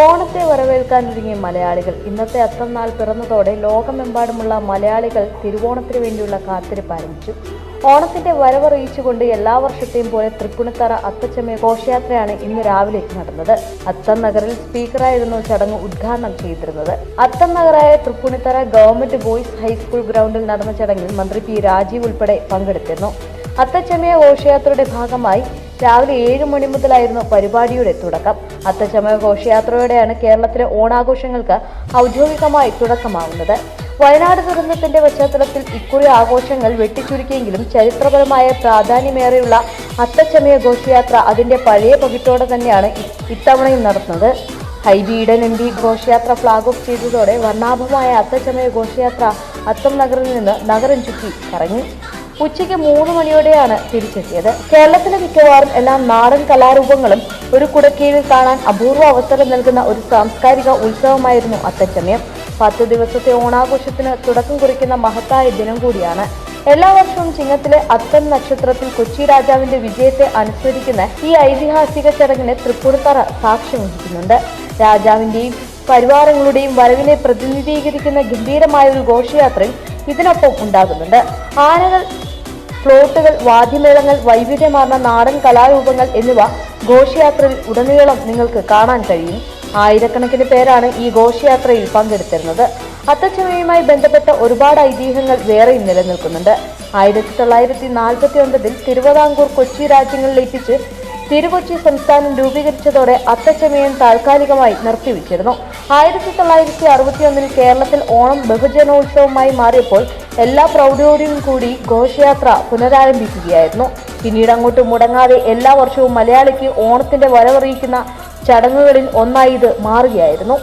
ഓണത്തെ വരവേൽക്കാനൊരുങ്ങിയ മലയാളികൾ ഇന്നത്തെ അത്തം നാൾ പിറന്നതോടെ ലോകമെമ്പാടുമുള്ള മലയാളികൾ തിരുവോണത്തിന് വേണ്ടിയുള്ള കാത്തിരിപ്പ് ആരംഭിച്ചു. ഓണത്തിന്റെ വരവറിയിച്ചുകൊണ്ട് എല്ലാ വർഷത്തെയും പോലെ തൃപ്പുണിത്തറ അത്തച്ചമയ ഘോഷയാത്രയാണ് ഇന്ന് രാവിലെ നടന്നത്. അത്തം നഗറിൽ സ്പീക്കറായിരുന്നു ചടങ്ങ് ഉദ്ഘാടനം ചെയ്തിരുന്നത്. Atham നഗറായ Tripunithura government boys high school ഗ്രൗണ്ടിൽ നടന്ന ചടങ്ങിൽ മന്ത്രി പി രാജീവ് ഉൾപ്പെടെ പങ്കെടുത്തിരുന്നു. അത്തച്ചമയ ഘോഷയാത്രയുടെ ഭാഗമായി രാവിലെ ഏഴ് മണി മുതലായിരുന്നു പരിപാടിയുടെ തുടക്കം. അത്തച്ചമയ ഘോഷയാത്രയോടെയാണ് കേരളത്തിലെ ഓണാഘോഷങ്ങൾക്ക് ഔദ്യോഗികമായി തുടക്കമാവുന്നത്. വയനാട് ദുരന്തത്തിന്റെ പശ്ചാത്തലത്തിൽ ഇക്കുറി ആഘോഷങ്ങൾ വെട്ടിച്ചുരുക്കിയെങ്കിലും ചരിത്രപരമായ പ്രാധാന്യമേറെയുള്ള അത്തച്ചമയ ഘോഷയാത്ര അതിന്റെ പഴയ പകിട്ടോടെ തന്നെയാണ് ഇത്തവണയും നടത്തുന്നത് ഹൈബി ഈഡൻ എം ഘോഷയാത്ര ഫ്ലാഗ് ഓഫ് ചെയ്തതോടെ വർണാഭമായ അത്തച്ചമയ ഘോഷയാത്ര അത്തം നഗറിൽ നിന്ന് നഗരം ചുറ്റി കറങ്ങി. ഉച്ചയ്ക്ക് മൂന്ന് മണിയോടെയാണ് തിരിച്ചെത്തിയത്. കേരളത്തിലെ മിക്കവാറും എല്ലാ നാടൻ കലാരൂപങ്ങളും ഒരു കുടക്കീഴിൽ കാണാൻ അപൂർവ അവസരം നൽകുന്ന ഒരു സാംസ്കാരിക ഉത്സവമായിരുന്നു അത്തച്ചമയം. പത്ത് ദിവസത്തെ ഓണാഘോഷത്തിന് തുടക്കം കുറിക്കുന്ന മഹത്തായ ദിനം കൂടിയാണ്. എല്ലാ വർഷവും ചിങ്ങത്തിലെ അത്തം നക്ഷത്രത്തിൽ കൊച്ചി രാജാവിന്റെ വിജയത്തെ അനുസ്മരിക്കുന്ന ഈ ഐതിഹാസിക ചടങ്ങിന് തൃപ്പൂണിത്തറ സാക്ഷ്യം വഹിക്കുന്നുണ്ട്. രാജാവിന്റെയും പരിവാരങ്ങളുടെയും വരവിനെ പ്രതിനിധീകരിക്കുന്ന ഗംഭീരമായ ഒരു ഘോഷയാത്രയും ഇതിനൊപ്പം ഉണ്ടാകുന്നുണ്ട്. ആനകൾ ഫ്ലോട്ടുകൾ വാദ്യമേളങ്ങൾ വൈവിധ്യമാർന്ന നാടൻ കലാരൂപങ്ങൾ എന്നിവ ഘോഷയാത്രയിൽ ഉടനീളം നിങ്ങൾക്ക് കാണാൻ കഴിയും. ആയിരക്കണക്കിന് പേരാണ് ഈ ഘോഷയാത്രയിൽ പങ്കെടുത്തിരുന്നത്. അത്തച്ചമയുമായി ബന്ധപ്പെട്ട ഒരുപാട് ഐതിഹ്യങ്ങൾ വേറെയും നിലനിൽക്കുന്നുണ്ട്. ആയിരത്തി തൊള്ളായിരത്തി നാൽപ്പത്തി ഒൻപതിൽ തിരുവിതാംകൂർ കൊച്ചി രാജ്യങ്ങളിലേപ്പിച്ച് തിരുകൊച്ചി സംസ്ഥാനം രൂപീകരിച്ചതോടെ അത്തച്ചമയം താൽക്കാലികമായി നിർത്തിവെച്ചിരുന്നു. ആയിരത്തി തൊള്ളായിരത്തി അറുപത്തിയൊന്നിൽ കേരളത്തിൽ ഓണം ബഹുജനോത്സവമായി മാറിയപ്പോൾ എല്ലാ പ്രൗഢിയോടും കൂടി ഘോഷയാത്ര പുനരാരംഭിക്കുകയായിരുന്നു. പിന്നീട് അങ്ങോട്ട് മുടങ്ങാതെ എല്ലാ വർഷവും മലയാളിക്ക് ഓണത്തിന്റെ വരവറിയിക്കുന്ന ചടങ്ങുകളിൽ ഒന്നായി ഇത് മാറുകയായിരുന്നു.